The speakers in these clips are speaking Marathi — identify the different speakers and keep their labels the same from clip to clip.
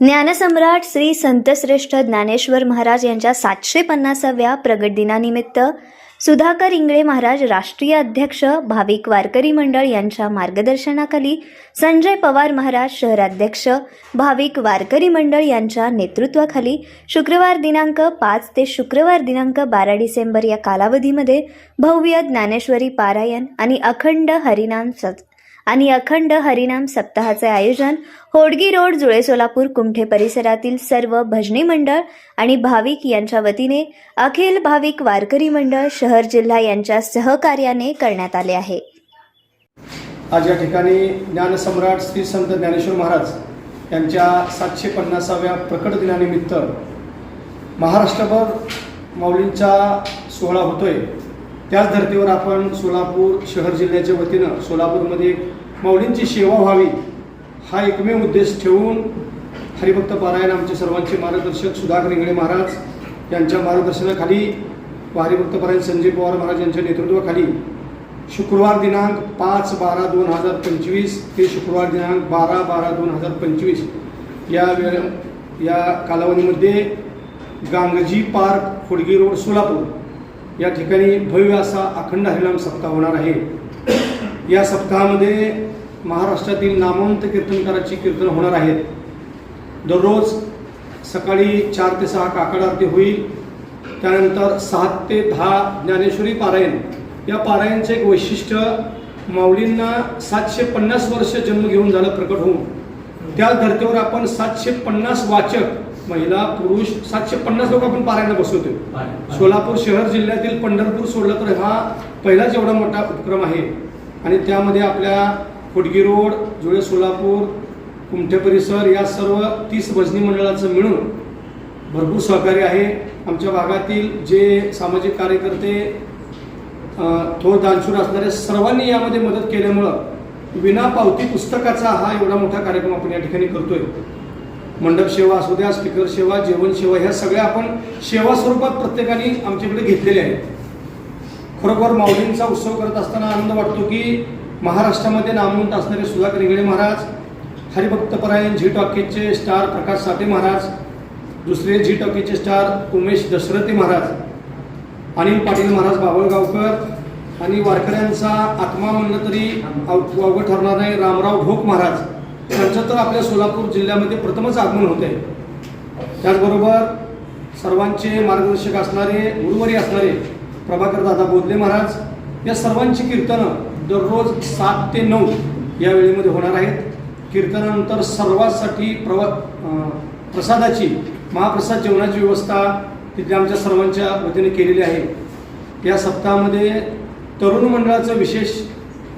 Speaker 1: ज्ञानसम्राट श्री संतश्रेष्ठ ज्ञानेश्वर महाराज यांच्या सातशे पन्नासाव्या प्रगट दिनानिमित्त सुधाकर इंगळे महाराज राष्ट्रीय अध्यक्ष भाविक वारकरी मंडळ यांच्या मार्गदर्शनाखाली संजय पवार महाराज शहराध्यक्ष भाविक वारकरी मंडळ यांच्या नेतृत्वाखाली शुक्रवार दिनांक पाच ते शुक्रवार दिनांक बारा डिसेंबर या कालावधीमध्ये भव्य ज्ञानेश्वरी पारायण आणि अखंड हरिनाम आणि अखंड हरिनाम सप्ताहाचे आयोजन होडगी रोड जुळे सोलापूर कुमठे परिसरातील सर्व भजनी मंडळ आणि भाविक यांच्या वतीने अखिल भाविक वारकरी मंडळ शहर जिल्हा यांच्या सहकार्याने करण्यात आले आहे.
Speaker 2: आज या ठिकाणी ज्ञानसम्राट श्री संत ज्ञानेश्वर महाराज यांच्या सातशे पन्नासाव्या प्रकट दिनानिमित्त महाराष्ट्रभर माऊलींचा सोहळा होतोय. त्याच धर्तीवर आपण सोलापूर शहर जिल्ह्याच्या वतीनं सोलापूरमध्ये माऊलींची सेवा व्हावी हा एकमेव उद्देश ठेवून हरिभक्त पारायण आमचे सर्वांचे मार्गदर्शक सुधाकर इंगळे महाराज यांच्या मार्गदर्शनाखाली व हरिभक्त पारायण संजय पवार महाराज यांच्या नेतृत्वाखाली शुक्रवार दिनांक पाच बारा दोन हजार पंचवीस ते शुक्रवार दिनांक बारा बारा दोन हजार पंचवीस या वेळ या कालावधीमध्ये गांगजी पार्क खोडगी रोड सोलापूर या ठिकाणी भव्य असा अखंड हरिनाम सप्ताह होणार आहे. या सप्ताहामध्ये महाराष्ट्रातील नामवंत कीर्तनकाराची कीर्तन होणार आहेत. दररोज सकाळी चार ते सहा काकड आरती होईल. त्यानंतर सात ते दहा ज्ञानेश्वरी पारायण. या पारायणचं एक वैशिष्ट्य माऊलींना सातशे पन्नास वर्ष जन्म घेऊन झालं प्रकट होऊन. त्या धर्तीवर आपण सातशे पन्नास वाचक महिला पुरुष सातशे पन्नास लोक आपण पारायण बसवतोय. सोलापूर शहर जिल्ह्यातील पंढरपूर सोडलं तर हा पहिलाच एवढा मोठा उपक्रम आहे. आणि त्यामध्ये आपल्या खुडगी रोड जुळे सोलापूर कुमठे परिसर या सर्व तीस भजनी मंडळाचं मिळून भरपूर सहकार्य आहे. आमच्या भागातील जे सामाजिक कार्यकर्ते थोर दानशूर असणारे सर्वांनी यामध्ये मदत केल्यामुळं विना पावती पुस्तकाचा हा एवढा मोठा कार्यक्रम आपण या ठिकाणी करतोय. मंडप सेवा असू द्या स्पीकर सेवा जेवण सेवा ह्या सगळ्या आपण सेवा स्वरूपात प्रत्येकाने आमच्याकडे घेतलेल्या आहेत. खरोखर माऊलींचा उत्सव करत असताना आनंद वाटतो की महाराष्ट्रामध्ये नामवंत असणारे सुधाकर इंगळे महाराज हरिभक्तपरायण झी टॉकीजचे स्टार प्रकाश साठे महाराज दुसरे झी टॉकीजचे स्टार उमेश दशरथी महाराज अनिल पाटील महाराज बाभळगावकर आणि वारकऱ्यांचा आत्मा म्हणलं तरी अव- ठरणार नाही. रामराव भोक महाराज. त्यांचं तर आपल्या सोलापूर जिल्ह्यामध्ये प्रथमच आगमन होत आहे. त्याचबरोबर सर्वांचे मार्गदर्शक असणारे गुरुवारी असणारे प्रभाकर दादा बोधले महाराज या सर्वांची कीर्तनं दररोज सात ते नऊ या वेळेमध्ये होणार आहेत. कीर्तनानंतर सर्वांसाठी प्रवा प्रसादाची महाप्रसाद जेवणाची व्यवस्था तिथे आमच्या सर्वांच्या वतीने केलेली आहे. या सप्ताहामध्ये तरुण मंडळाचं विशेष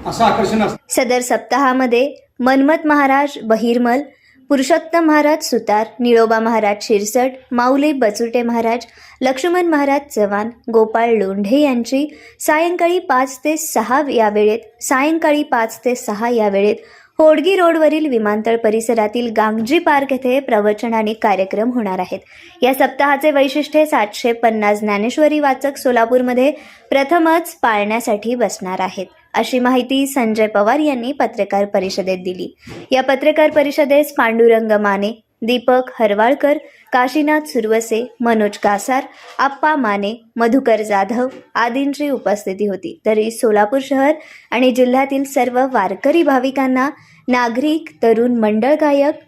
Speaker 2: असं आकर्षण असतं.
Speaker 1: सदर सप्ताहामध्ये मन्मथ महाराज बहिरमल पुरुषोत्तम महाराज सुतार निळोबा महाराज शिरसट माऊली बचुटे महाराज लक्ष्मण महाराज चव्हाण गोपाळ लोंढे यांची सायंकाळी पाच ते सहा या वेळेत सायंकाळी पाच ते सहा या वेळेत होडगी रोडवरील विमानतळ परिसरातील गांगजी पार्क येथे प्रवचन आणि कार्यक्रम होणार आहेत. या सप्ताहाचे वैशिष्ट्य सातशे पन्नास ज्ञानेश्वरी वाचक सोलापूरमध्ये प्रथमच पाळण्यासाठी बसणार आहेत. अशी माहिती संजय पवार यांनी पत्रकार परिषदेत दिली. या पत्रकार परिषदेस पांडुरंग माने दीपक हरवाळकर काशीनाथ सुरवसे मनोज कासार आप्पा माने मधुकर जाधव आदींची उपस्थिती होती. तरी सोलापूर शहर आणि जिल्ह्यातील सर्व वारकरी भाविकांना नागरिक तरुण मंडळ गायक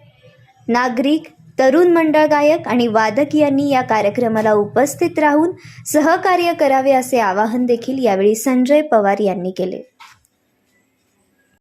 Speaker 1: नागरिक तरुण मंडळ गायक आणि वादक यांनी या कार्यक्रमाला उपस्थित राहून सहकार्य करावे असे आवाहन देखील यावेळी संजय पवार यांनी केले.